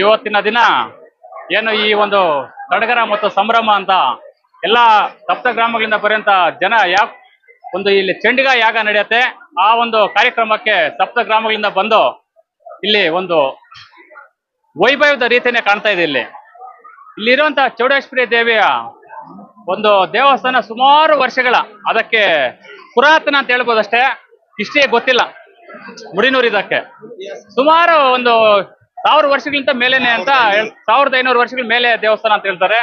ಇವತ್ತಿನ ದಿನ ಏನು ಈ ಒಂದು ಸಡಗರ ಮತ್ತು ಸಂಭ್ರಮ ಅಂತ ಎಲ್ಲ ಸಪ್ತ ಗ್ರಾಮಗಳಿಂದ ಬರೆಯಂತ ಜನ ಯಾಕೆ ಒಂದು ಇಲ್ಲಿ ಚಂಡಿಗ ಯಾಗ ನಡೆಯುತ್ತೆ, ಆ ಒಂದು ಕಾರ್ಯಕ್ರಮಕ್ಕೆ ಸಪ್ತ ಗ್ರಾಮಗಳಿಂದ ಬಂದು ಇಲ್ಲಿ ಒಂದು ವೈಭವದ ರೀತಿಯೇ ಕಾಣ್ತಾ ಇದೆ ಇಲ್ಲಿ. ಇಲ್ಲಿರುವಂತ ಚೌಡೇಶ್ವರಿ ದೇವಿಯ ಒಂದು ದೇವಸ್ಥಾನ ಸುಮಾರು ವರ್ಷಗಳ, ಅದಕ್ಕೆ ಪುರಾತನ ಅಂತ ಹೇಳ್ಬೋದಷ್ಟೇ ಇಷ್ಟೇ ಗೊತ್ತಿಲ್ಲ, ಮುಡಿನೂರು ಇದಕ್ಕೆ. ಸುಮಾರು ಒಂದು ಸಾವಿರ ವರ್ಷಗಳಿಂದ ಮೇಲೇನೆ ಅಂತ ಸಾವಿರದ ಐನೂರು. ವರ್ಷಗಳ ಮೇಲೆ ದೇವಸ್ಥಾನ ಅಂತ ಹೇಳ್ತಾರೆ.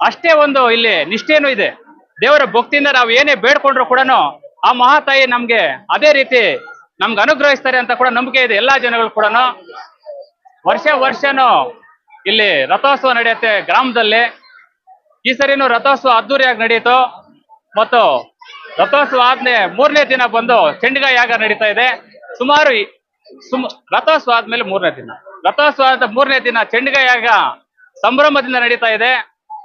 ಅಷ್ಟೇ ಒಂದು ಇಲ್ಲಿ ನಿಷ್ಠೆನೂ ಇದೆ. ದೇವರ ಭಕ್ತಿಯಿಂದ ನಾವು ಏನೇ ಬೇಡ್ಕೊಂಡ್ರು ಕೂಡ ಆ ಮಹಾತಾಯಿ ನಮ್ಗೆ ಅದೇ ರೀತಿ ನಮ್ಗೆ ಅನುಗ್ರಹಿಸ್ತಾರೆ ಅಂತ ಕೂಡ ನಂಬಿಕೆ ಇದೆ ಎಲ್ಲಾ ಜನಗಳು ಕೂಡ ವರ್ಷ ವರ್ಷನೂ ಇಲ್ಲಿ ರಥೋತ್ಸವ ನಡೆಯುತ್ತೆ ಗ್ರಾಮದಲ್ಲಿ. ಈ ಸರಿನೂ ರಥೋತ್ಸವ ಅದ್ದೂರಿಯಾಗಿ ನಡೆಯಿತು ಮತ್ತು ರಥೋತ್ಸವ ಆದ್ಮೇಲೆ ಮೂರನೇ ದಿನ ಬಂದು ಚಂಡಿಗ ಯಾಗ ನಡೀತಾ ಇದೆ. ಸುಮಾರು ರಥೋತ್ಸವ ಆದ್ಮೇಲೆ ಮೂರನೇ ದಿನ. ರಥೋತ್ಸವ ಆದ ಮೂರನೇ ದಿನ ಚಂಡಿಗ ಯಾಗ ಸಂಭ್ರಮದಿಂದ ನಡೀತಾ ಇದೆ.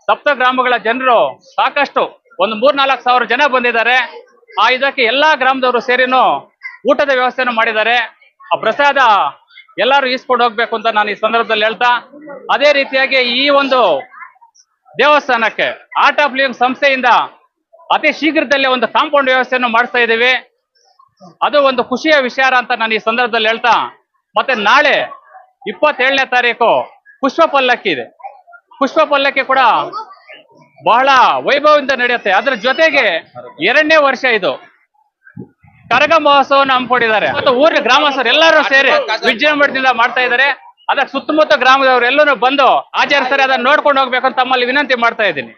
ಸಪ್ತ ಗ್ರಾಮಗಳ ಜನರು ಸಾಕಷ್ಟು, ಒಂದು ಮೂರ್ನಾಲ್ಕು ಸಾವಿರ ಜನ ಬಂದಿದ್ದಾರೆ. ಆ ಇದಕ್ಕೆ ಎಲ್ಲಾ ಗ್ರಾಮದವರು ಸೇರಿನೂ ಊಟದ ವ್ಯವಸ್ಥೆಯನ್ನು ಮಾಡಿದ್ದಾರೆ. ಆ ಪ್ರಸಾದ ಎಲ್ಲರೂ ಈಸ್ಕೊಂಡು ಹೋಗ್ಬೇಕು ಅಂತ ನಾನು ಈ ಸಂದರ್ಭದಲ್ಲಿ ಹೇಳ್ತಾ, ಅದೇ ರೀತಿಯಾಗಿ ಈ ಒಂದು ದೇವಸ್ಥಾನಕ್ಕೆ ಆರ್ಟ್ ಆಫ್ ಲಿವಿಂಗ್ ಸಂಸ್ಥೆಯಿಂದ ಅತಿ ಶೀಘ್ರದಲ್ಲೇ ಒಂದು ಕಾಂಪೌಂಡ್ ವ್ಯವಸ್ಥೆಯನ್ನು ಮಾಡಿಸ್ತಾ ಇದ್ದೀವಿ. ಅದು ಒಂದು ಖುಷಿಯ ವಿಚಾರ ಅಂತ ನಾನು ಈ ಸಂದರ್ಭದಲ್ಲಿ ಹೇಳ್ತಾ, ಮತ್ತೆ ನಾಳೆ ಇಪ್ಪತ್ತೇಳನೇ ತಾರೀಕು ಪುಷ್ಪ ಪಲ್ಲಕ್ಕಿ ಇದೆ. ಪುಷ್ಪ ಪಲ್ಲಕ್ಕಿ ಕೂಡ ಬಹಳ ವೈಭವದಿಂದ ನಡೆಯುತ್ತೆ. ಅದ್ರ ಜೊತೆಗೆ ಎರಡನೇ ವರ್ಷ ಇದು. ಕರಗ ಮಹೋತ್ಸವವನ್ನು ಹಮ್ಮಿಕೊಂಡಿದ್ದಾರೆ. ಮತ್ತು ಊರಿನ ಗ್ರಾಮಸ್ಥರು ಎಲ್ಲರೂ ಸೇರಿ ವಿಜೃಂಭಣೆಯಿಂದ ಮಾಡ್ತಾ ಇದ್ದಾರೆ. ಅದಕ್ಕೆ ಸುತ್ತಮುತ್ತ ಗ್ರಾಮದವರು ಎಲ್ಲರೂ ಬಂದು ಆಚರಿಸ್ತಾರೆ. ಅದನ್ನ ನೋಡ್ಕೊಂಡು ಹೋಗ್ಬೇಕು ಅಂತ ತಮ್ಮಲ್ಲಿ ವಿನಂತಿ ಮಾಡ್ತಾ ಇದ್ದೀನಿ.